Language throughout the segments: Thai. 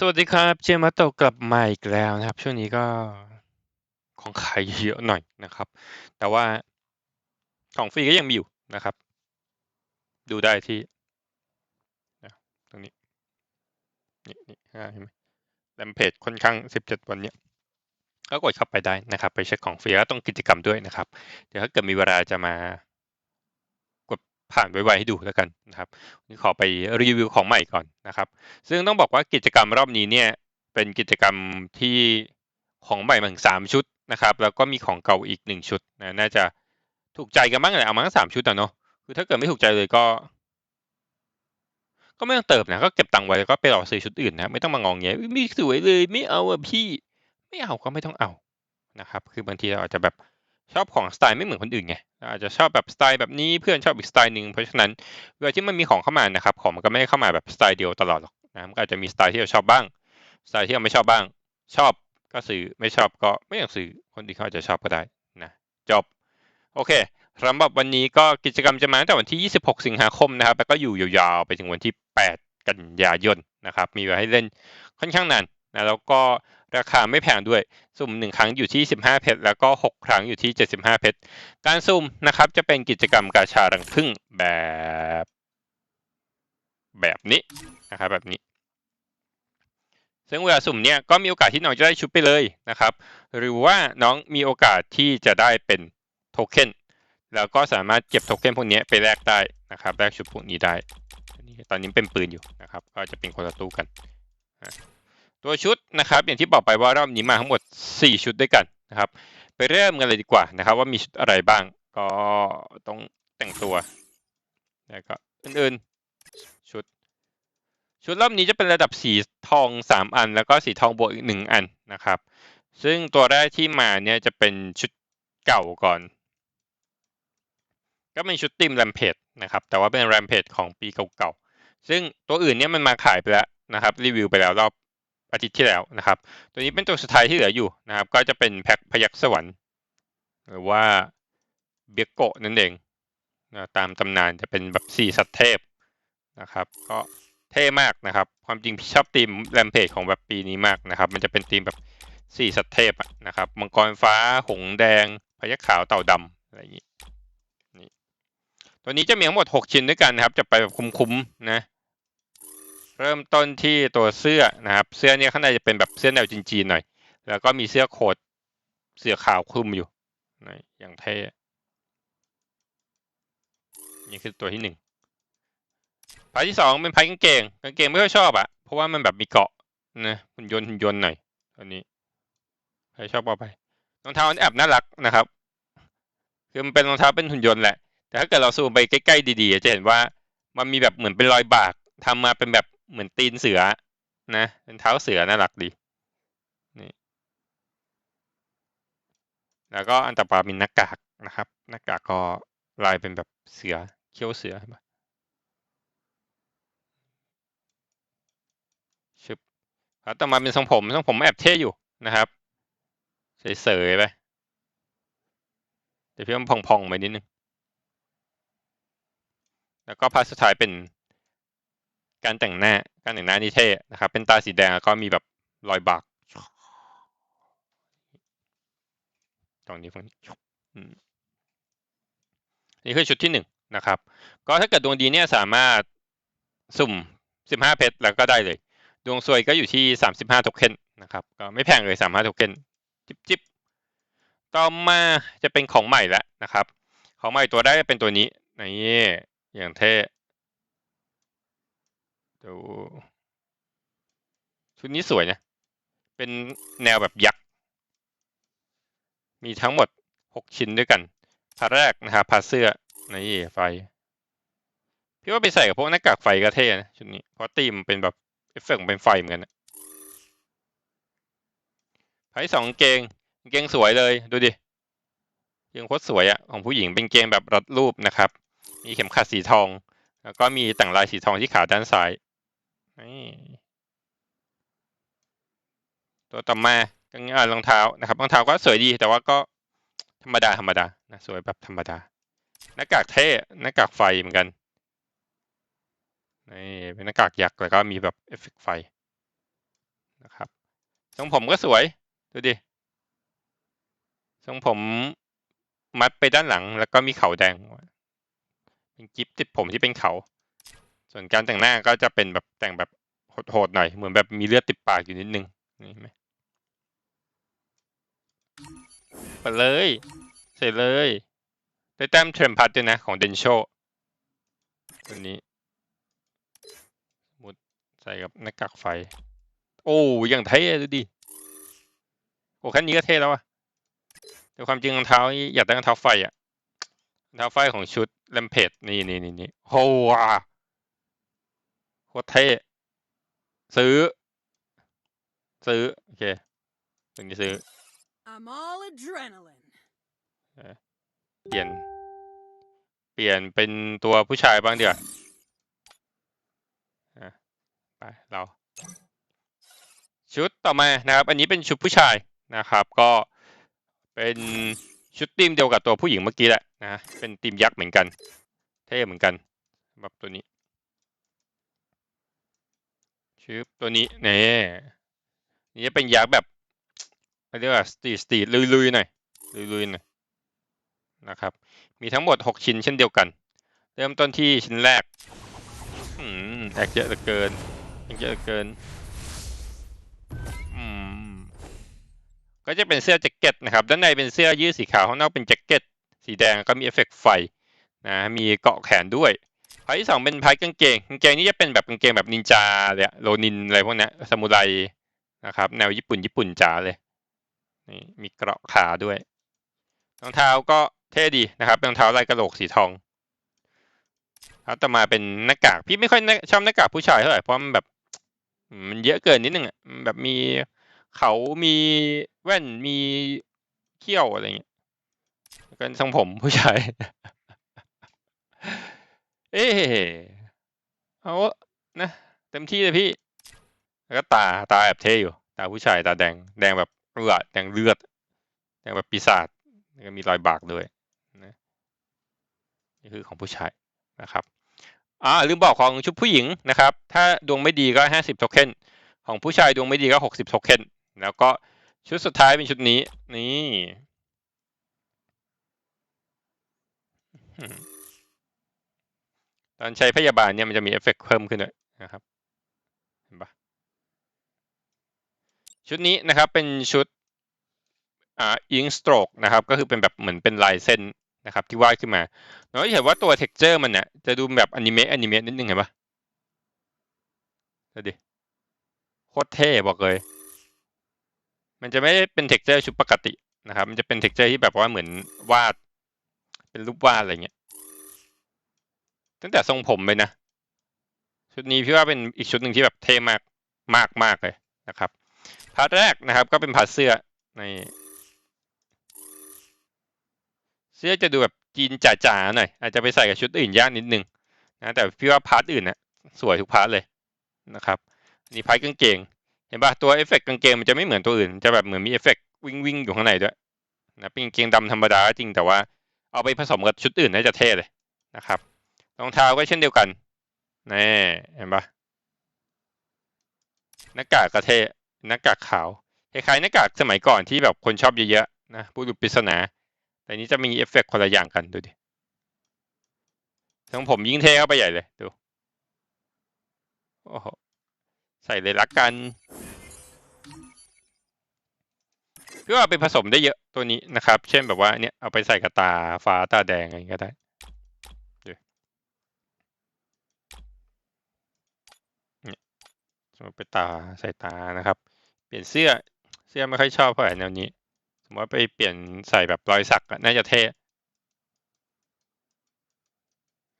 สวัสดีครับ เจมาโตะกลับมาอีกแล้วนะครับ ช่วงนี้ก็ของขายเยอะหน่อยนะครับ แต่ว่าของฟรีก็ยังมีอยู่นะครับ ดูได้ที่ตรงนี้ นี่นี่เห็นไหมแรมเพจค่อนข้างสิบเจ็ดวันเนี้ยก็กดเข้าไปได้นะครับ ไปเช็คของฟรีแล้วต้องกิจกรรมด้วยนะครับ เดี๋ยวถ้าเกิดมีเวลาจะมา ผ่านไวๆให้ดูแล้วกันนะครับวันนี้ขอไปรีวิวของใหม่ก่อนนะครับ ซึ่งต้องบอกว่ากิจกรรมรอบนี้เนี่ยเป็นกิจกรรมที่ของใหม่มาถึงสามชุดนะครับ แล้วก็มีของเก่าอีกหนึ่งชุดนะน่าจะถูกใจกันบ้างแหละเอามาทั้งสามชุดอะเนาะคือถ้าเกิดไม่ถูกใจเลยก็ ก็ไม่ต้องเติมนะก็เก็บตังค์ไว้แล้วก็ไปรอซื้อชุดอื่นนะไม่ต้องมางองแงอุ๊ยไม่สวยเลย ไม่เอาอะพี่ ไม่เอาก็ไม่ต้องเอานะครับ คือบางทีเราอาจจะแบบ ชอบของสไตล์ไม่เหมือนคนอื่นไงอาจจะชอบแบบสไตล์แบบนี้เพื่อนชอบอีกสไตล์หนึ่งเพราะฉะนั้นเวลาที่มันมีของเข้ามานะครับของมันก็ไม่ได้เข้ามาแบบสไตล์เดียวตลอดหรอกนะมันก็อาจจะมีสไตล์ที่เราชอบบ้างสไตล์ที่เราไม่ชอบบ้าง ชอบก็ซื้อไม่ชอบก็ไม่ต้องซื้อคนอื่นเขาอาจจะชอบก็ได้นะจบโอเคสำหรับวันนี้ก็กิจกรรมจะมาตั้งแต่วันที่ 26 สิงหาคมนะครับแล้วก็อยู่ยาวๆไปถึงวันที่ 8 กันยายนนะครับมีไว้ให้เล่นค่อนข้างนานนะแล้วก็ ราคาไม่แพงด้วย สุ่ม 1 ครั้งอยู่ที่ 15 เพชร แล้วก็ 6 ครั้งอยู่ที่ 75 เพชร การสุ่มนะครับจะเป็นกิจกรรมกาชารังผึ้งแบบ แบบนี้นะครับแบบนี้ ซึ่งเวลาสุ่มเนี่ยก็มีโอกาสที่น้องจะได้ชุดไปเลยนะครับ หรือว่าน้องมีโอกาสที่จะได้เป็นโทเค็นแล้วก็สามารถเก็บโทเค็นพวกนี้ไปแลกได้นะครับแลกชุดพวกนี้ได้ ตอนนี้เป็นปืนอยู่นะครับ ก็จะเป็นคนละตู้กันอะ ตัวชุดนะครับ อย่างที่บอกไปว่ารอบนี้มาทั้งหมด 4 ชุดด้วยกันนะครับ ไปเริ่มกันเลยดีกว่านะครับ ว่ามีชุดอะไรบ้าง ก็ต้องแต่งตัวแล้วก็อื่นๆชุด ชุดรอบนี้จะเป็นระดับสีทอง 3 อัน แล้วก็สีทองบวกอีกหนึ่งอันนะครับ ซึ่งตัวแรกที่มาเนี่ยจะเป็นชุดเก่าก่อน ก็เป็นชุดติมแรมเพจนะครับ แต่ว่าเป็นแรมเพจของปีเก่าๆซึ่งตัวอื่นเนี่ยมันมาขายไปแล้วนะครับ รีวิวไปแล้วรอบ อาทิตย์ที่แล้วนะครับ ตัวนี้เป็นตัวสุดท้ายที่เหลืออยู่นะครับ ก็จะเป็นแพ็คพยักสวรรค์ หรือว่าเบียโกะนั่นเองนะตามตำนานจะเป็นแบบสี่สัตว์เทพนะครับ ก็เท่มากนะครับ ความจริงชอบธีมแรมเพจของแบบปีนี้มากนะครับ มันจะเป็นธีมแบบสี่สัตว์เทพนะครับ มังกรฟ้า หงส์แดง พยัคฆ์ขาว เต่าดำอะไรอย่างนี้นี่ตัวนี้จะมีทั้งหมดหกชิ้นด้วยกันนะครับ จะไปแบบคุ้มๆนะ เริ่มต้นที่ตัวเสื้อนะครับ เสื้อเนี่ยข้างในจะเป็นแบบเสื้อแนวจีนๆหน่อย แล้วก็มีเสื้อโค้ทเสื้อขาวคลุมอยู่นะอย่างเท่นี่คือตัวที่หนึ่งพาร์ทที่สองเป็นพาร์ทกางเกงกางเกงไม่ค่อยชอบอะเพราะว่ามันแบบมีเกาะนะหุ่นยนต์หุ่นยนต์หน่อยตัวนี้ใครชอบเอาไปรองเท้ามันแอบน่ารักนะครับ คือมันเป็นรองเท้าเป็นหุ่นยนต์แหละ แต่ถ้าเกิดเราซูมไปใกล้ๆดีๆ จะเห็นว่ามันมีแบบเหมือนเป็นรอยบากทำมาเป็นแบบ เหมือนตีนเสือนะเป็นเท้าเสือน่ารักดีนี่แล้วก็อันต่อไปมีหน้ากากนะครับหน้ากากก็ลายเป็นแบบเสือเขี้ยวเสือเห็นปะชึบแล้วต่อมาเป็นทรงผมทรงผมแอบเท่อยู่นะครับเสยๆไปเดี๋ยวพี่มันพองๆไปนิดนึงแล้วก็พาร์ทสุดท้ายเป็น การแต่งหน้า การแต่งหน้านี่เท่นะครับ เป็นตาสีแดงแล้วก็มีแบบรอยบากตรงนี้ตรงนี้อืมนี่คือชุดที่หนึ่งนะครับ ก็ถ้าเกิดดวงดีเนี่ยสามารถสุ่มสิบห้าเพชรแล้วก็ได้เลย ดวงซวยก็อยู่ที่สามสิบห้าโทเค็นนะครับ ก็ไม่แพงเลยสามห้าโทเค็นจิบจิบต่อมาจะเป็นของใหม่แล้วนะครับ ของใหม่ตัวแรกจะเป็นตัวนี้นี่อย่างเท่ ดูชุดนี้สวยนะ เป็นแนวแบบยักษ์ มีทั้งหมดหกชิ้นด้วยกันพาร์ทแรกนะครับพาร์ทเสื้อนี่ไฟ พี่ว่าไปใส่กับพวกหน้ากากไฟก็เท่นะชุดนี้ เพราะตีมนเป็นแบบเอฟเฟกต์เป็นไฟเหมือนกันนะพาร์ทสองเกงเกงสวยเลยดูดิกางเกงโคตรสวยอะของผู้หญิงเป็นเกงแบบรัดรูปนะครับ มีเข็มขัดสีทอง แล้วก็มีแต่งลายสีทองที่ขาด้านซ้าย นี่ตัวต่อมากางอ่ารองเท้านะครับรองเท้าก็สวยดีแต่ว่าก็ธรรมดาธรรมดานะสวยแบบธรรมดาหน้ากากเท่หน้ากากไฟเหมือนกันนี่เป็นหน้ากากยักษ์แล้วก็มีแบบเอฟเฟกต์ไฟนะครับทรงผมก็สวยดูดิทรงผมมัดไปด้านหลังแล้วก็มีเขาแดงเป็นกิฟติดผมที่เป็นเขา ส่วนการแต่งหน้าก็จะเป็นแบบแต่งแบบโหดๆหน่อย เหมือนแบบมีเลือดติดปากอยู่นิดนึงนี่ไหมไปเลย เสร็จเลย ได้แต้มเทรมพัดด้วยนะของเดนโชตัวนี้มุดใส่กับหน้ากากไฟ โอ้อย่างเท่ดูดิโอ้แค่นี้ก็เท่แล้วอะแต่ความจริงรองเท้าอยากได้รองเท้าไฟอะรองเท้าไฟของชุดแลมเพจนี่นี่นี่นี่โหว้า ตรเท่ ซื้อ ซื้อ โอเคถึงจะซื้อ I'm all adrenaline. เปลี่ยน เปลี่ยนเป็นตัวผู้ชายบ้างเดี๋ยวาไปเรา ชุดต่อมานะครับ อันนี้เป็นชุดผู้ชายนะครับ ก็เป็นชุดทีมเดียวกับตัวผู้หญิงเมื่อกี้แหละนะเป็นทีมยักษ์เหมือนกัน เท่เหมือนกันแบบตัวนี้ ชุดตัวนี้นี่นี่จะเป็นยักษ์แบบเขาเรียกว่าสตีสตีลุยๆหน่อยลุยๆหน่อยนะครับ มีทั้งหมด 6 ชิ้นเช่นเดียวกัน เริ่มต้นที่ชิ้นแรกอืมแอกเยอะเหลือเกินแอกเยอะเหลือเกินอืมก็จะเป็นเสื้อแจ็คเก็ตนะครับ ด้านในเป็นเสื้อยืดสีขาวข้างนอกเป็นแจ็คเก็ตสีแดงก็มีเอฟเฟกต์ไฟนะมีเกาะแขนด้วย พาร์ทที่สองเป็นพาร์ทกางเกงกางเกงนี่จะเป็นแบบกางเกงแบบนินจาเลยโรนินอะไรพวกนี้ซามูไรนะครับแนวญี่ปุ่นญี่ปุ่นจ๋าเลยนี่มีเกราะขาด้วยรองเท้าก็เท่ดีนะครับเป็นรองเท้าลายกระโหลกสีทองแล้วต่อมาเป็นหน้ากากพี่ไม่ค่อยชอบหน้ากากผู้ชายเท่าไหร่เพราะมันแบบมันเยอะเกินนิดนึงอะแบบมีเขามีแว่นมีเขี้ยวอะไรเงี้ยแล้วกันทรงผมผู้ชาย เอ๊เอานะเต็มที่เลยพี่ แล้วก็ตาตาแอบเท่อยู่ ตาผู้ชายตาแดง แดงแบบเลือดแดงเลือด แดงแบบปีศาจแล้วก็มีรอยบากด้วยนะนี่คือของผู้ชายนะครับอ่าลืมบอกของชุดผู้หญิงนะครับ ถ้าดวงไม่ดีก็ห้าสิบโทเค็น ของผู้ชายดวงไม่ดีก็หกสิบโทเค็น แล้วก็ชุดสุดท้ายเป็นชุดนี้ นี่ ตอนใช้พยาบาลเนี่ยมันจะมีเอฟเฟกต์เพิ่มขึ้นด้วยนะครับเห็นปะชุดนี้นะครับเป็นชุดอ่าอิงสโตรกนะครับก็คือเป็นแบบเหมือนเป็นลายเส้นนะครับที่วาดขึ้นมาเราจะเห็นว่าตัวเท็กเจอร์มันเนี่ยจะดูแบบอนิเมะอนิเมะนิดนึงเห็นปะดูดิโคตรเท่บอกเลย มันจะไม่ได้เป็นเท็กเจอร์ชุดปกตินะครับ มันจะเป็นเท็กเจอร์ที่แบบว่าเหมือนวาด เป็นรูปวาดอะไรเงี้ย ตั้งแต่ทรงผมเลยนะ ชุดนี้พี่ว่าเป็นอีกชุดหนึ่งที่แบบเท่มากมากมากเลยนะครับพาร์ทแรกนะครับ ก็เป็นพาร์ทเสื้อในเสื้อจะดูแบบจีนจ๋าๆหน่อยอาจจะไปใส่กับชุดอื่นยากนิดนึงนะแต่พี่ว่าพาร์ทอื่นนะสวยทุกพาร์ทเลยนะครับนี่พาร์ทกางเกงเห็นปะตัวเอฟเฟกต์กางเกงมันจะไม่เหมือนตัวอื่น จะแบบเหมือนมีเอฟเฟกต์วิ่งวิ่งอยู่ข้างในด้วยนะเป็นกางเกงดำธรรมดาจริงแต่ว่าเอาไปผสมกับชุดอื่นน่าจะเท่เลยนะครับ รองเท้าก็เช่นเดียวกันนี่เห็นปะหน้ากากกระเทหน้ากากขาวคล้ายๆหน้ากากสมัยก่อนที่แบบคนชอบเยอะๆนะผู้ดูปริศนา แต่นี้จะมีเอฟเฟกต์คนละอย่างกันดูดิทั้งผมยิ่งเท่เข้าไปใหญ่เลยดูโอ้โหใส่เลยละกันเพื่อเอาไปผสมได้เยอะตัวนี้นะครับ เช่นแบบว่าเนี่ยเอาไปใส่กระตาฟ้าตาแดงอะไรก็ได้เนี่ย สมมติไปตาใส่ตานะครับ เปลี่ยนเสื้อเสื้อไม่ค่อยชอบเท่าไหร่แนวนี้ สมมติว่าไปเปลี่ยนใส่แบบรอยสักน่าจะเท่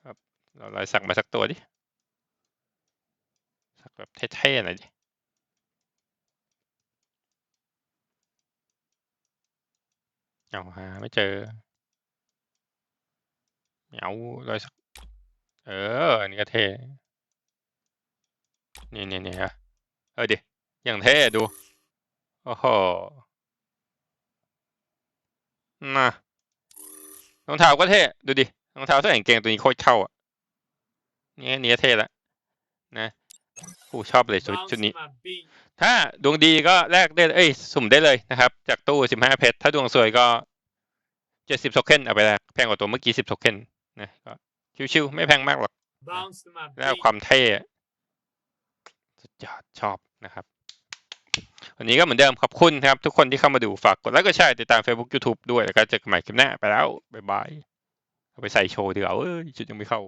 ครับเรารอยสักมาสักตัวดิสักแบบเท่ๆหน่อยดิเอาหาไม่เจอเอารอยสัก เอออันนี้ก็เท่ นี่นี่นี่ฮะเออดิ อย่างเท่ดู โอ้โหน่ะรองเท้าก็เท่ดูดิรองเท้าใส่กางเกงตัวนี้โคตรเข้าอะนี่นี่เท่ละนะผู้ชอบเลยชุดชุดนี้ ถ้าดวงดีก็แลกได้เอ้ยสุ่มได้เลยนะครับ จากตู้สิบห้าเพชรถ้าดวงสวยก็เจ็ดสิบโทเค็นเอาไปแลกแพงกว่าตัวเมื่อกี้สิบโทเค็นนะก็ชิวๆไม่แพงมากหรอก bounce มาแล้วความเท่ สุดยอดชอบนะครับ วันนี้ก็เหมือนเดิมขอบคุณนะครับ ทุกคนที่เข้ามาดูฝากกดไลค์กดแชร์ติดตาม Facebook YouTube ด้วยแล้วก็เจอกันใหม่คลิปหน้าไปแล้ว บ๊ายบาย เอาไปใส่โชว์ดีกว่าเอ้ยชุดยังไม่เข้า